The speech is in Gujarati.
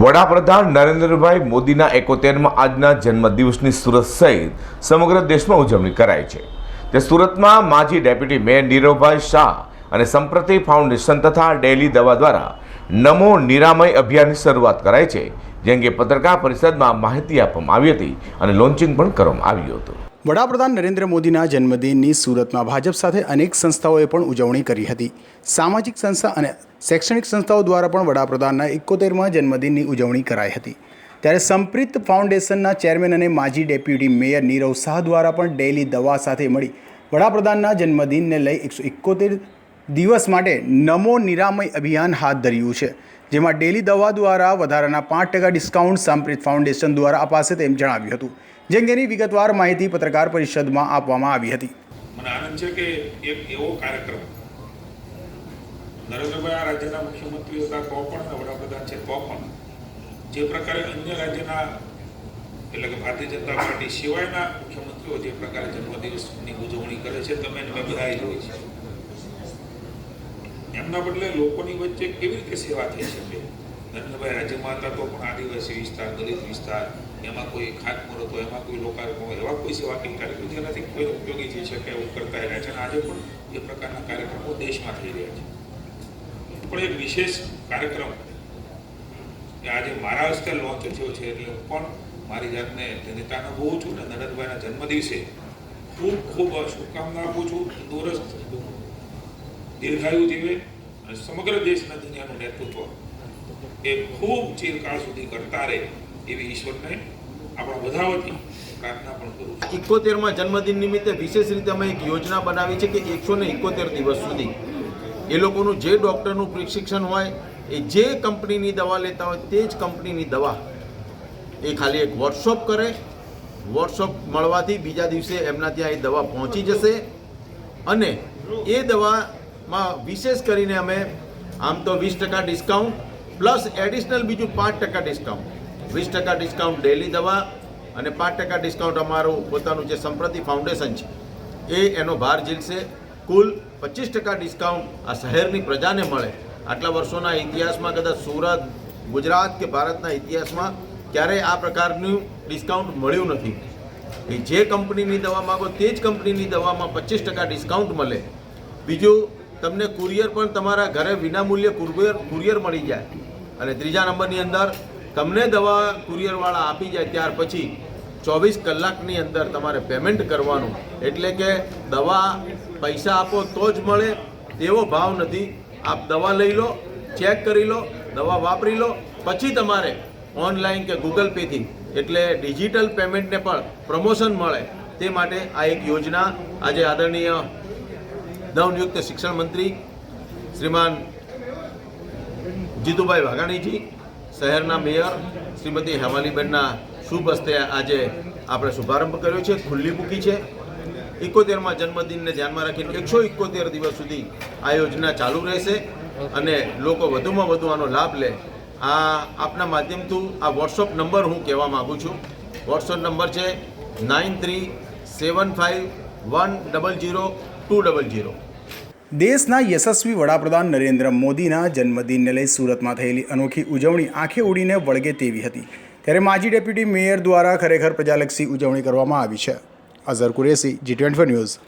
વડાપ્રધાન નરેન્દ્રભાઈ મોદીના એકોતેરમાં આજના જન્મદિવસની સુરત સહિત સમગ્ર દેશમાં ઉજવણી કરાય છે. તે સુરતમાં માજી ડેપ્યુટી મેયર નીરવભાઈ શાહ અને સંપ્રતિ ફાઉન્ડેશન તથા ડેલી દવા દ્વારા નમો નિરામય અભિયાનની શરૂઆત કરાઈ છે, જે અંગે પત્રકાર પરિષદમાં માહિતી આપવામાં આવી હતી અને લોન્ચિંગ પણ કરવામાં આવ્યું હતું. વડાપ્રધાન નરેન્દ્ર મોદીના જન્મદિનની સુરતમાં ભાજપ સાથે અનેક સંસ્થાઓએ પણ ઉજવણી કરી હતી. સામાજિક સંસ્થા અને શૈક્ષણિક સંસ્થાઓ દ્વારા પણ વડાપ્રધાનના એકોતેરમાં જન્મદિનની ઉજવણી કરાઈ હતી. ત્યારે સંપ્રીત ફાઉન્ડેશનના ચેરમેન અને માજી ડેપ્યુટી મેયર નીરવ શાહ દ્વારા પણ ડેલી દવા સાથે મળી વડાપ્રધાનના જન્મદિનને લઈ એકસો એકોતેર દિવસ માટે નમો નિરામય અભિયાન હાથ ધર્યું છે, જેમાં ડેલી દવા દ્વારા વધારાના પાંચ ટકા ડિસ્કાઉન્ટ સંપ્રીત ફાઉન્ડેશન દ્વારા અપાશે તેમ જણાવ્યું હતું. જે અંગેની વિગતવાર માહિતી પત્રકાર પરિષદમાં આપવામાં આવી હતી. મને આનંદ છે કે એક એવો કાર્યક્રમ નરેન્દ્રભાઈ આ રાજ્યના મુખ્યમંત્રી હતા તો પણ વડાપ્રધાન છે તો પણ. જે પ્રકારે અન્ય રાજ્યના એટલે કે ભારતીય જનતા પાર્ટી સિવાયના મુખ્યમંત્રીઓ જે પ્રકારે જન્મદિવસની ઉજવણી કરે છે, તમે મેં બધાએ જોઈ છે. એમના બદલે લોકોની વચ્ચે કેવી રીતે સેવા થઈ શકે? નરેન્દ્રભાઈ રાજ્યમાં હતા તો પણ આદિવાસી વિસ્તાર, દલિત વિસ્તાર એમાં કોઈ ખાતમુહૂર્તો એમાં કોઈ લોકાર્પણ એવા કોઈ સેવા કંઈ કાર્યક્રમ જેનાથી કોઈ ઉપયોગી થઈ શકે એવું કરતા રહ્યા છે. અને આજે પણ એ પ્રકારના કાર્યક્રમો દેશમાં થઈ રહ્યા છે. પણ એક વિશેષ કાર્યક્રમ કે આજે મારા હસ્તે લોન્ચ થયો છે એટલે પણ મારી જાતને જનતા અનુભવું છું ને નરેન્દ્રભાઈના જન્મદિવસે ખૂબ ખૂબ શુભકામના આપું છું. તંદુરસ્ત દીર્ઘાયુ જીવે અને સમગ્ર દેશના દુનિયાનું નેતૃત્વ. એ ખૂબ ચિરકાળ સુધી કરતા રહે. એવી ઈશ્વરને આપણા બધા પ્રાર્થના પણ કરું છું. ઇકોતેરમાં જન્મદિન નિમિત્તે વિશેષ રીતે અમે એક યોજના બનાવી છે કે એકસો ને ઇકોતેર દિવસ સુધી એ લોકોનું જે ડૉક્ટરનું પ્રશિક્ષણ હોય, એ જે કંપનીની દવા લેતા હોય તે જ કંપનીની દવા એ ખાલી એક વર્કશોપ કરે. વર્કશોપ મળવાથી બીજા દિવસે એમના ત્યાં એ દવા પહોંચી જશે. અને એ દવામાં વિશેષ કરીને અમે આમ તો વીસ ટકા ડિસ્કાઉન્ટ પ્લસ એડિશનલ બીજું પાંચ ટકા ડિસ્કાઉન્ટ વીસ ટકા ડિસ્કાઉન્ટ ડેલી દવા અને પાંચ ટકા ડિસ્કાઉન્ટ અમારું પોતાનું જે સંપ્રતિ ફાઉન્ડેશન છે, એ એનો ભાર ઝીલશે. કુલ પચીસ ટકા ડિસ્કાઉન્ટ આ શહેરની પ્રજાને મળે. આટલા વર્ષોના ઇતિહાસમાં કદાચ સુરત, ગુજરાત કે ભારતના ઇતિહાસમાં ક્યારેય આ પ્રકારનું ડિસ્કાઉન્ટ મળ્યું નથી. એ જે કંપનીની દવા માગો તે જ કંપનીની દવામાં પચીસ ટકા ડિસ્કાઉન્ટ મળે. બીજું, તમને કુરિયર પણ તમારા ઘરે વિનામૂલ્યે કુરિયર કુરિયર મળી જાય. અને ત્રીજા નંબરની અંદર તમને દવા કુરિયરવાળા આપી જાય ત્યાર પછી ચોવીસ કલાકની અંદર તમારે પેમેન્ટ કરવાનું. એટલે કે દવા પૈસા આપો તો જ મળે, તેવો ભાવ નથી. આપ દવા લઈ લો ચેક કરી લો, દવા વાપરી લો. પછી તમારે ઓનલાઈન કે ગૂગલ પેથી એટલે ડિજિટલ પેમેન્ટને પણ પ્રમોશન મળે. તે માટે આ એક યોજના આજે આદરણીય નવનિયુક્ત શિક્ષણ મંત્રી શ્રીમાન જીતુભાઈ વાઘાણીજી શહેરના મેયર શ્રીમતી હેમાલીબેનના શુભ હસ્તે આજે આપણે શુભારંભ કર્યો છે. ખુલ્લી મૂકી છે. ઇકોતેરમાં જન્મદિનને ધ્યાનમાં રાખીને એકસો ઇકોતેર દિવસ સુધી આ યોજના ચાલુ રહેશે અને લોકો વધુમાં વધુ આનો લાભ લે. આ આપના માધ્યમથી આ વોટ્સઅપ નંબર હું કહેવા માગું છું. વોટ્સઅપ નંબર છે nine three seven five one double zero two double zero દેશના યશસ્વી વડાપ્રધાન નરેન્દ્ર મોદીના જન્મદિનને લઈ સુરતમાં થયેલી અનોખી ઉજવણી આંખે ઉડીને વળગે તેવી હતી. ત્યારે માજી ડેપ્યુટી મેયર દ્વારા ખરેખર પ્રજાલક્ષી ઉજવણી કરવામાં આવી છે. Azhar Qureshi, G twenty news